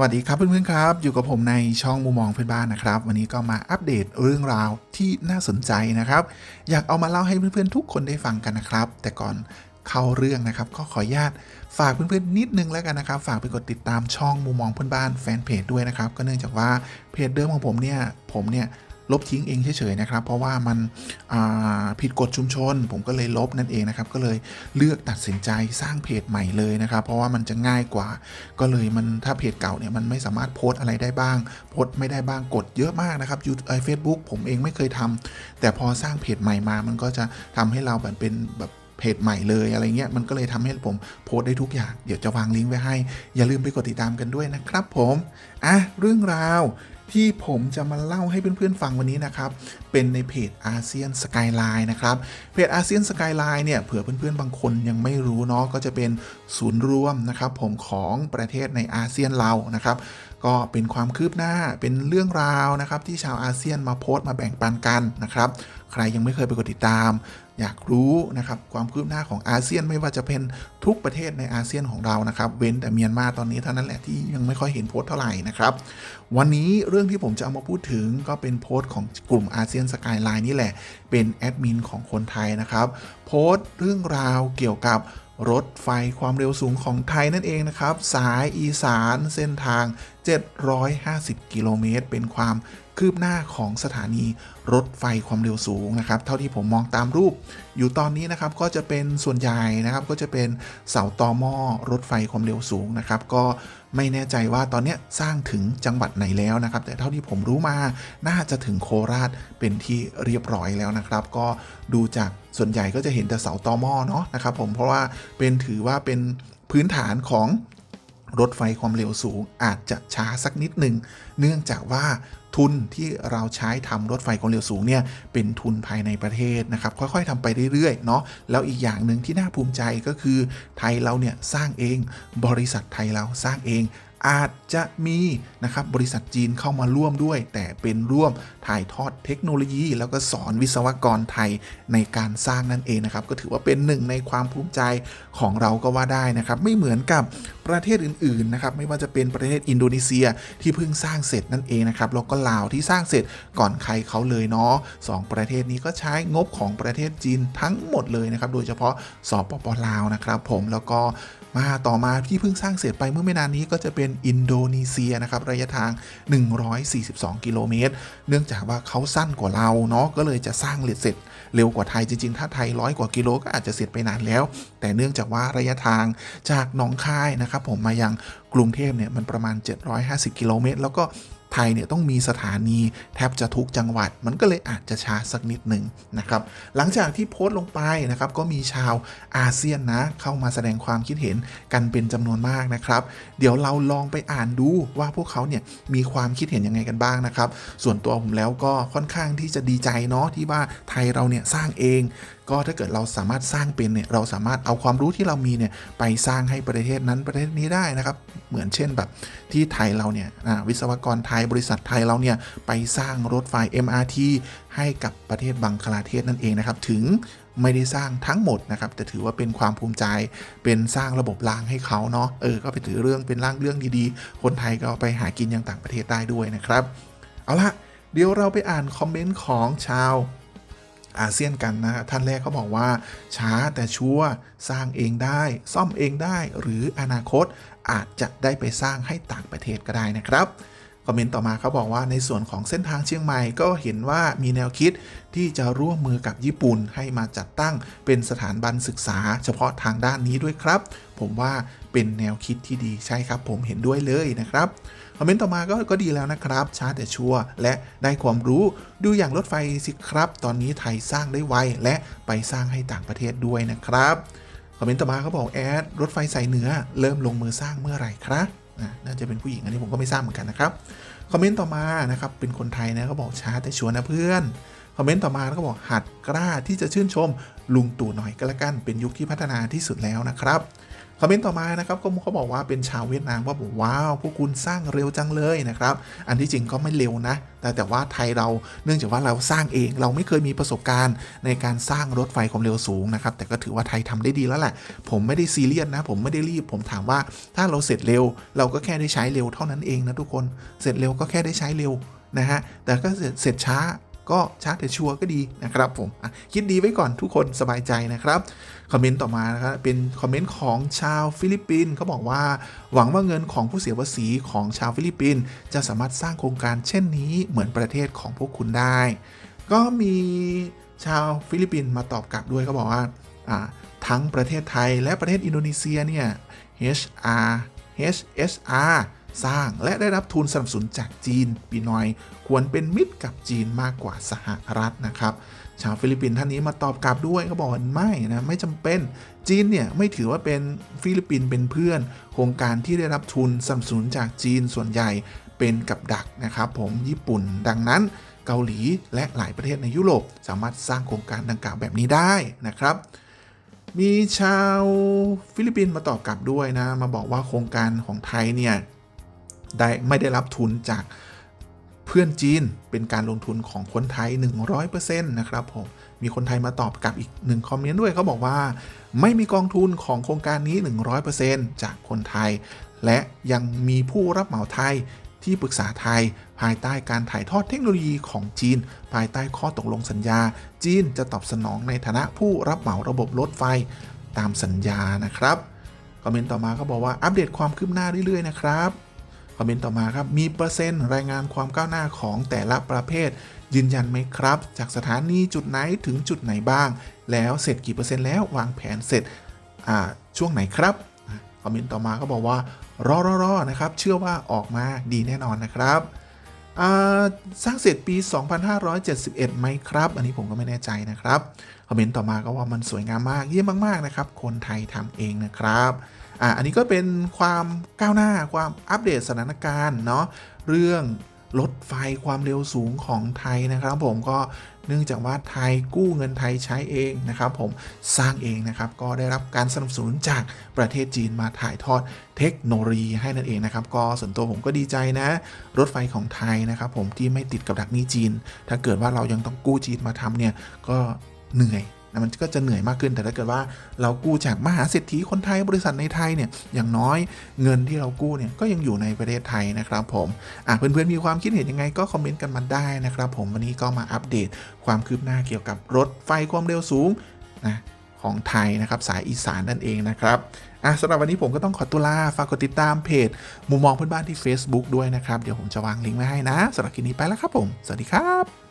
วัสดีครับเพื่อนๆครับ อยู่กับผมในช่องมุมมองเพื่อนบ้านนะครับ วันนี้ก็มาอัปเดตเรื่องราวที่น่าสนใจนะครับ อยากเอามาเล่าให้เพื่อนๆทุกคนได้ฟังกันนะครับ แต่ก่อนเข้าเรื่องนะครับ ก็ขออนุญาตฝากเพื่อนๆนิดนึงแล้วกันนะครับ ฝากไปกดติดตามช่องมุมมองเพื่อนบ้านแฟนเพจด้วยนะครับ ก็เนื่องจากว่าเพจเดิมของผมเนี่ยผมเนี่ย ลบทิ้งเองเฉยๆนะครับ เพราะว่ามันผิดกฎชุมชน ผมก็เลยลบนั่นเองนะครับ ก็เลยเลือกตัดสินใจสร้างเพจใหม่เลยนะครับ เพราะว่ามันจะง่ายกว่า ก็เลยมันถ้าเพจเก่าเนี่ยมันไม่สามารถโพสอะไรได้บ้าง โพสไม่ได้บ้างกดเยอะมากนะครับยูไอเฟซบุ๊กผมเองไม่เคยทำแต่พอสร้างเพจใหม่มา มันก็จะทำให้เราแบบเป็นแบบเพจใหม่เลยอะไรเงี้ยมันก็เลยทำให้ผมโพสได้ทุกอย่าง เดี๋ยวจะวางลิงก์ไว้ให้ อย่าลืมไปกดติดตามกันด้วยนะครับผม อะ เรื่องราว ที่ผมจะมาเล่าให้เพื่อนๆฟังวันนี้นะครับ เป็นในเพจอาเซียนสกายไลน์นะครับ เพจอาเซียนสกายไลน์เนี่ยเผื่อเพื่อนๆบางคนยังไม่รู้เนาะก็จะเป็นศูนย์รวมนะครับผมของประเทศในอาเซียนเรานะครับก็เป็นความคืบหน้าเป็นเรื่องราวนะครับที่ชาวอาเซียนมาโพสต์มาแบ่งปันกันนะครับ ใครยังไม่เคยไปกดติดตาม อยากรู้นะครับความคืบหน้าของอาเซียนไม่ว่าจะเป็นทุกประเทศในอาเซียนของเรานะครับเว้นแต่เมียนมาตอนนี้เท่านั้นแหละที่ยังไม่ค่อยเห็นโพสต์เท่าไหร่นะครับวันนี้เรื่องที่ผมจะเอามาพูดถึงก็เป็นโพสต์ของกลุ่มอาเซียนสกายไลน์นี่แหละเป็นแอดมินของคนไทยนะครับโพสต์เรื่องราวเกี่ยวกับ รถไฟความเร็วสูงของไทยนั่นเองนะครับ สายอีสานเส้นทาง 750 กิโลเมตร เป็นความคืบหน้าของสถานีรถไฟความเร็วสูงนะครับ เท่าที่ผมมองตามรูป อยู่ตอนนี้นะครับก็จะเป็นส่วนใหญ่นะครับก็จะเป็นเสาตอหม้อรถไฟความเร็วสูงนะครับ ก็ ไม่แน่ใจว่าตอนนี้สร้างถึงจังหวัดไหนแล้วนะครับ แต่เท่าที่ผมรู้มาน่าจะถึงโคราชเป็นที่เรียบร้อยแล้วนะครับ ก็ดูจากส่วนใหญ่ก็จะเห็นแต่เสาตอมอเนาะนะครับผมเพราะว่าเป็นถือว่าเป็นพื้นฐานของ รถไฟความเร็วสูงอาจจะช้าสักนิดหนึ่ง เนื่องจากว่าทุนที่เราใช้ทำรถไฟความเร็วสูงเนี่ยเป็นทุนภายในประเทศนะครับค่อยๆทำไปเรื่อยๆเนาะแล้วอีกอย่างหนึ่งที่น่าภูมิใจก็คือไทยเราเนี่ยสร้างเองบริษัทไทยเราสร้างเอง อาจจะมีนะครับบริษัทจีนเข้ามาร่วมด้วย แต่เป็นร่วมถ่ายทอดเทคโนโลยี แล้วก็สอนวิศวกรไทยในการสร้างนั่นเองนะครับ ก็ถือว่าเป็นหนึ่งในความภูมิใจของเราก็ว่าได้นะครับ ไม่เหมือนกับประเทศอื่นๆนะครับไม่ว่าจะเป็นประเทศอินโดนีเซียที่เพิ่งสร้างเสร็จนั่นเองนะครับแล้วก็ลาวที่สร้างเสร็จก่อนใครเขาเลยเนาะสองประเทศนี้ก็ใช้งบของประเทศจีนทั้งหมดเลยนะครับโดยเฉพาะสปปลาวนะครับผมแล้วก็ มาต่อมาที่เพิ่งสร้างเสร็จไปเมื่อไม่นานนี้ก็จะเป็นอินโดนีเซียนะครับระยะทาง 142 กิโลเมตร เนื่องจากว่าเขาสั้นกว่าเราเนาะก็เลยจะสร้างเสร็จเร็วกว่าไทยจริง ๆ ถ้าไทยร้อยกว่ากิโลก็อาจจะเสร็จไปนานแล้ว แต่เนื่องจากว่าระยะทางจากหนองคายนะครับผมมายังกรุงเทพเนี่ยมันประมาณ 750 กิโลเมตร แล้วก็ ไทยเนี่ยต้องมีสถานีแทบจะทุกจังหวัด มันก็เลยอาจจะช้าสักนิดหนึ่งนะครับ หลังจากที่โพสต์ลงไปนะครับก็มีชาวอาเซียนนะ เข้ามาแสดงความคิดเห็นกันเป็นจำนวนมากนะครับ เดี๋ยวเราลองไปอ่านดูว่าพวกเขาเนี่ยมีความคิดเห็นยังไงกันบ้างนะครับ ส่วนตัวผมแล้วก็ค่อนข้างที่จะดีใจเนาะที่ว่าไทยเราเนี่ยสร้างเองก็ถ้าเกิดเราสามารถสร้างเป็นเนี่ยเราสามารถเอาความรู้ที่เรามีเนี่ยไปสร้างให้ประเทศนั้นประเทศนี้ได้นะครับ เหมือนเช่นแบบที่ไทยเราเนี่ยวิศวกรไทยบริษัทไทยเราเนี่ยไปสร้างรถไฟ MRT ให้กับประเทศบังคลาเทศนั่นเองนะครับ ถึงไม่ได้สร้างทั้งหมดนะครับแต่ถือว่าเป็นความภูมิใจเป็นสร้างระบบรางให้เขาเนาะเออก็ไปถือเรื่องเป็นร่างเรื่องดีๆ คนไทยก็ไปหากินยังต่างประเทศได้ด้วยนะครับ เอาละเดี๋ยวเราไปอ่านคอมเมนต์ของชาว อาเซียนกันนะท่านแรกเขาบอกว่า ช้าแต่ชัวร์สร้างเองได้ ซ่อมเองได้ หรืออนาคตอาจจะได้ไปสร้างให้ต่างประเทศก็ได้นะครับคอมเมนต์ต่อมาเขาบอกว่าในส่วนของเส้นทางเชียงใหม่ก็เห็นว่ามีแนวคิดที่จะร่วมมือกับญี่ปุ่นให้มาจัดตั้งเป็นสถานบันศึกษา เฉพาะทางด้านนี้ด้วยครับ ผมว่า เป็นแนวคิดที่ดีใช่ครับ ผมเห็นด้วยเลยนะครับคอมเมนต์ต่อมาก็ก็ดีแล้วนะครับช้าแต่ชัวร์และได้ความรู้ดูอย่างรถไฟสิครับ ตอนนี้ไทยสร้างได้ไวและไปสร้างให้ต่างประเทศด้วยนะครับคอมเมนต์ต่อมาเขาบอกแอดรถไฟสายเหนือเริ่มลงมือสร้างเมื่อไหร่ครับน่าจะเป็นผู้หญิงอันนี้ผมก็ไม่ทราบเหมือนกันนะครับคอมเมนต์ต่อมานะครับเป็นคนไทยนะเขาบอกช้าแต่ชัวร์นะเพื่อน อมอมเมนต์ต่อมาก็บอกหัดกล้าที่จะชื่นชมลุงตู่หน่อยก็แล้วกันเป็นยุคที่พัฒนาที่สุดแล้วนะครับคอมเมนต์ต่อมานะครับก็เขาบอกว่าเป็นชาวเวียดนามว่าบอกว้าวพวกคุณสร้างเร็วจังเลยนะครับ อันที่จริงก็ไม่เร็วนะ แต่แต่ว่าไทยเราเนื่องจากว่าเราสร้างเองเราไม่เคยมีประสบการณ์ ในการสร้างรถไฟความเร็วสูงนะครับ แต่ก็ถือว่าไทยทำได้ดีแล้วแหละ ผมไม่ได้ซีเรียสนะ ผมไม่ได้รีบ ผมถามว่าถ้าเราเสร็จเร็ว เราก็แค่ได้ใช้เร็วเท่านั้นเองนะทุกคน เสร็จเร็วก็แค่ได้ใช้เร็วนะฮะแต่ก็เสร็จช้า ก็ช้าแต่ชัวร์ก็ดีนะครับผมคิดดีไว้ก่อนทุกคนสบายใจนะครับคอมเมนต์ต่อมานะครับเป็นคอมเมนต์ของชาวฟิลิปปินส์เขาบอกว่า หวังว่าเงินของผู้เสียภาษีของชาวฟิลิปปินส์จะสามารถสร้างโครงการเช่นนี้เหมือนประเทศของพวกคุณได้ ก็มีชาวฟิลิปปินส์มาตอบกลับด้วยเขาบอกว่าทั้งประเทศไทยและประเทศอินโดนีเซียเนี่ย HR HSR สร้างและได้รับทุนสนับสนุนจากจีนปีนอย ควรเป็นมิตรกับจีนมากกว่าสหรัฐนะครับ ชาวฟิลิปปินส์ท่านนี้มาตอบกลับด้วยเขาบอกว่าไม่นะไม่จำเป็นจีนเนี่ยไม่ถือว่าเป็นฟิลิปปินส์เป็นเพื่อน โครงการที่ได้รับทุนสนับสนุนจากจีนส่วนใหญ่เป็นกับดักนะครับ ผมญี่ปุ่นดังนั้นเกาหลีและหลายประเทศในยุโรปสามารถสร้างโครงการดังกล่าวแบบนี้ได้นะครับมีชาวฟิลิปปินส์มาตอบกลับด้วยนะ มาบอกว่าโครงการของไทยเนี่ย ได้ไม่ได้รับทุนจากเพื่อนจีนเป็นการลงทุนของคนไทย 100%นะครับผม มีคนไทยมาตอบกลับอีกหนึ่งคอมเมนต์ด้วยเขาบอกว่า ไม่มีกองทุนของโครงการนี้ 100%จากคนไทย และยังมีผู้รับเหมาไทยที่ปรึกษาไทย ภายใต้การถ่ายทอดเทคโนโลยีของจีน ภายใต้ข้อตกลงสัญญา จีนจะตอบสนองในฐานะผู้รับเหมาระบบรถไฟตามสัญญานะครับคอมเมนต์ต่อมาเขาบอกว่าอัปเดตความคืบหน้าเรื่อยๆนะครับ คอมเมนต์ต่อมาครับ มีเปอร์เซ็นต์รายงานความก้าวหน้าของแต่ละประเภท ยืนยันไหมครับ จากสถานีจุดไหนถึงจุดไหนบ้าง แล้วเสร็จกี่เปอร์เซ็นต์แล้ววางแผนเสร็จช่วงไหนครับคอมเมนต์ต่อมาก็บอกว่ารอรอรอนะครับ เชื่อว่าออกมาดีแน่นอนนะครับสร้างเสร็จปี 2571 ไหมครับ อันนี้ผมก็ไม่แน่ใจนะครับ คอมเมนต์ต่อมาก็ว่ามันสวยงามมากเยี่ยมมาก ๆ นะครับ คนไทยทำเองนะครับ อ่าอันนี้ก็เป็นความก้าวหน้าความอัปเดตสถานการณ์เนาะเรื่องรถไฟความเร็วสูงของไทยนะครับ ผมก็เนื่องจากว่าไทยกู้เงินไทยใช้เองนะครับ ผมสร้างเองนะครับก็ได้รับการสนับสนุนจากประเทศจีนมาถ่ายทอดเทคโนโลยีให้นั่นเองนะครับ ก็ส่วนตัวผมก็ดีใจนะ รถไฟของไทยนะครับ ผมที่ไม่ติดกับดักนี้จีน ถ้าเกิดว่าเรายังต้องกู้จีนมาทำเนี่ยก็เหนื่อย มันก็จะเหนื่อยมากขึ้น แต่ถ้าเกิดว่าเรากู้จากมหาเศรษฐีคนไทยบริษัทในไทยเนี่ย อย่างน้อยเงินที่เรากู้เนี่ยก็ยังอยู่ในประเทศไทยนะครับผม อะเพื่อนๆมีความคิดเห็นยังไงก็คอมเมนต์กันมาได้นะครับผมวันนี้ก็มาอัปเดตความคืบหน้าเกี่ยวกับรถไฟความเร็วสูงนะของไทยนะครับสายอีสานนั่นเองนะครับอะสำหรับวันนี้ผมก็ต้องขอตัวลาฝากกดติดตามเพจ มุมมองเพื่อนบ้านที่ Facebook ด้วยนะครับ เดี๋ยวผมจะวางลิงก์ไว้ให้นะสำหรับคลิปนี้ไปแล้วครับผม สวัสดีครับ